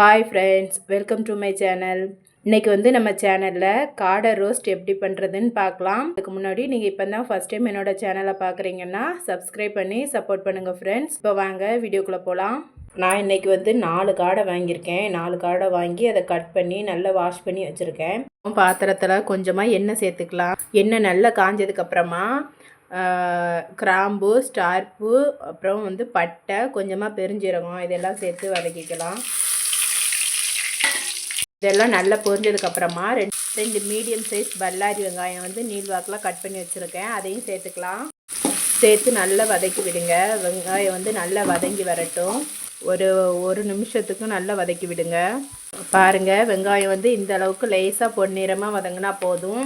Hi friends welcome to my channel இன்றைக்கி வந்து நம்ம சேனலில் காடை ரோஸ்ட் எப்படி பண்ணுறதுன்னு பார்க்கலாம். அதுக்கு முன்னாடி நீங்கள் இப்போ தான் ஃபஸ்ட் டைம் என்னோட சேனலை பார்க்குறீங்கன்னா சப்ஸ்கிரைப் பண்ணி சப்போர்ட் பண்ணுங்கள் ஃப்ரெண்ட்ஸ் இப்போ வாங்க வீடியோக்குள்ளே போகலாம் நான் இன்னைக்கு வந்து நாலு காடை வாங்கியிருக்கேன். நாலு காடை வாங்கி அதை கட் பண்ணி நல்லா வாஷ் பண்ணி வச்சுருக்கேன். பாத்திரத்தில் கொஞ்சமாக எண்ணெய் சேர்த்துக்கலாம். எண்ணெய் நல்லா காஞ்சதுக்கப்புறமா கிராம்பு ஸ்டார்ப்பு அப்புறம் வந்து பட்டை கொஞ்சமாக பெருஞ்சீரகம் இதெல்லாம் சேர்த்து வதக்கிக்கலாம். இதெல்லாம் நல்லா பொரிஞ்சதுக்கப்புறமா ரெண்டு ரெண்டு மீடியம் சைஸ் பல்லாரி வெங்காயம் வந்து நீள்வாக்கெலாம் கட் பண்ணி வச்சுருக்கேன். அதையும் சேர்த்துக்கலாம். சேர்த்து நல்லா வதக்கி விடுங்க. வெங்காயம் வந்து நல்லா வதங்கி வரட்டும். ஒரு ஒரு நிமிஷத்துக்கும் நல்லா வதக்கி விடுங்க. பாருங்கள் வெங்காயம் வந்து இந்த அளவுக்கு லேசாக பொன்னிறமாக வதங்கினா போதும்.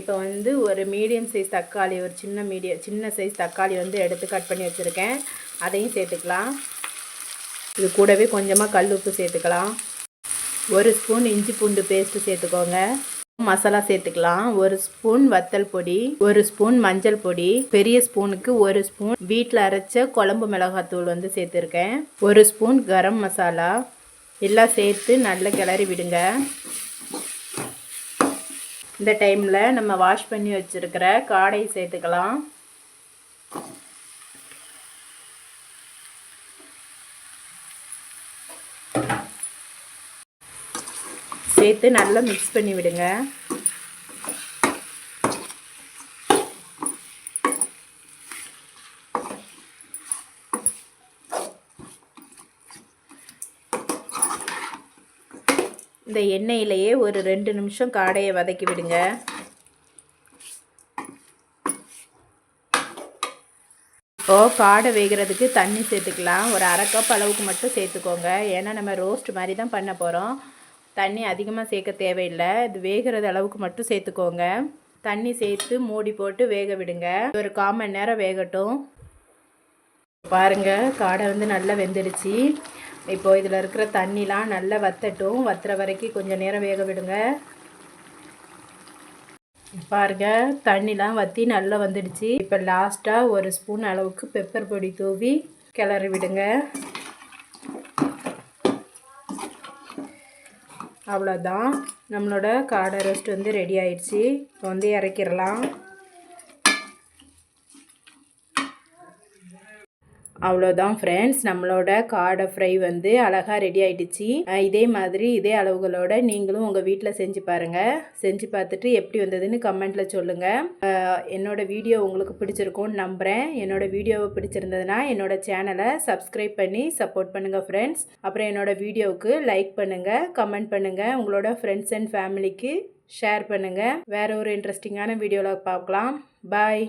இப்போ வந்து ஒரு மீடியம் சைஸ் தக்காளி ஒரு சின்ன மீடியம் சின்ன சைஸ் தக்காளி வந்து எடுத்து கட் பண்ணி வச்சுருக்கேன். அதையும் சேர்த்துக்கலாம். இது கூடவே கொஞ்சமாக கல் உப்பு சேர்த்துக்கலாம். ஒரு ஸ்பூன் இஞ்சி பூண்டு பேஸ்ட்டு சேர்த்துக்கோங்க. மசாலா சேர்த்துக்கலாம். ஒரு ஸ்பூன் வத்தல் பொடி ஒரு ஸ்பூன் மஞ்சள் பொடி பெரிய ஸ்பூனுக்கு ஒரு ஸ்பூன் வீட்டில் அரைச்ச குழம்பு மிளகாத்தூள் வந்து சேர்த்துருக்கேன். ஒரு ஸ்பூன் கரம் மசாலா. எல்லாம் சேர்த்து நல்லா கிளறி விடுங்க. இந்த டைமில் நம்ம வாஷ் பண்ணி வச்சுருக்கிற காடை சேர்த்துக்கலாம். சேர்த்து நல்லா மிக்ஸ் பண்ணி விடுங்க. இந்த எண்ணெயிலேயே ஒரு ரெண்டு நிமிஷம் காடையை வதக்கி விடுங்க. இப்போ காடை வேகிறதுக்கு தண்ணி சேர்த்துக்கலாம். ஒரு அரை கப் அளவுக்கு மட்டும் சேர்த்துக்கோங்க. ஏன்னா நம்ம ரோஸ்ட் மாதிரி தான் பண்ண போகிறோம் தண்ணி அதிகமாக சேர்க்க தேவையில்லை. இது வேகிறது அளவுக்கு மட்டும் சேர்த்துக்கோங்க தண்ணி சேர்த்து மூடி போட்டு வேக விடுங்க. ஒரு கால் மணி நேரம் வேகட்டும். பாருங்கள் காடை வந்து நல்லா வெந்துடுச்சு. இப்போது இதில் இருக்கிற தண்ணிலாம் நல்லா வத்தட்டும். வத்துற வரைக்கும் கொஞ்சம் நேரம் வேக விடுங்க. பாருங்க தண்ணிலாம் வற்றி நல்லா வந்துடுச்சு. இப்போ லாஸ்ட்டாக ஒரு ஸ்பூன் அளவுக்கு பெப்பர் பொடி தூவி கிளறி விடுங்க. அவ்வளோதான் நம்மளோட காடை ரோஸ்ட் வந்து ரெடி ஆயிடுச்சு. இப்போ வந்து இறக்கிடலாம். அவ்வளோதான் ஃப்ரெண்ட்ஸ் நம்மளோட காடை ஃப்ரை வந்து அழகாக ரெடி ஆகிடுச்சு இதே மாதிரி இதே அளவுகளோட நீங்களும் உங்கள் வீட்டில் செஞ்சு பாருங்கள் செஞ்சு பார்த்துட்டு எப்படி வந்ததுன்னு கமெண்ட்டில் சொல்லுங்கள் என்னோடய வீடியோ உங்களுக்கு பிடிச்சிருக்கும்னு நம்புகிறேன் என்னோடய வீடியோவை பிடிச்சிருந்ததுன்னா என்னோடய சேனலை சப்ஸ்கிரைப் பண்ணி சப்போர்ட் பண்ணுங்கள் ஃப்ரெண்ட்ஸ் அப்புறம் என்னோடய வீடியோவுக்கு லைக் பண்ணுங்கள் கமெண்ட் பண்ணுங்கள் உங்களோட ஃப்ரெண்ட்ஸ் அண்ட் ஃபேமிலிக்கு ஷேர் பண்ணுங்கள் வேறு ஒரு இன்ட்ரெஸ்டிங்கான வீடியோவில் பார்க்கலாம். பாய்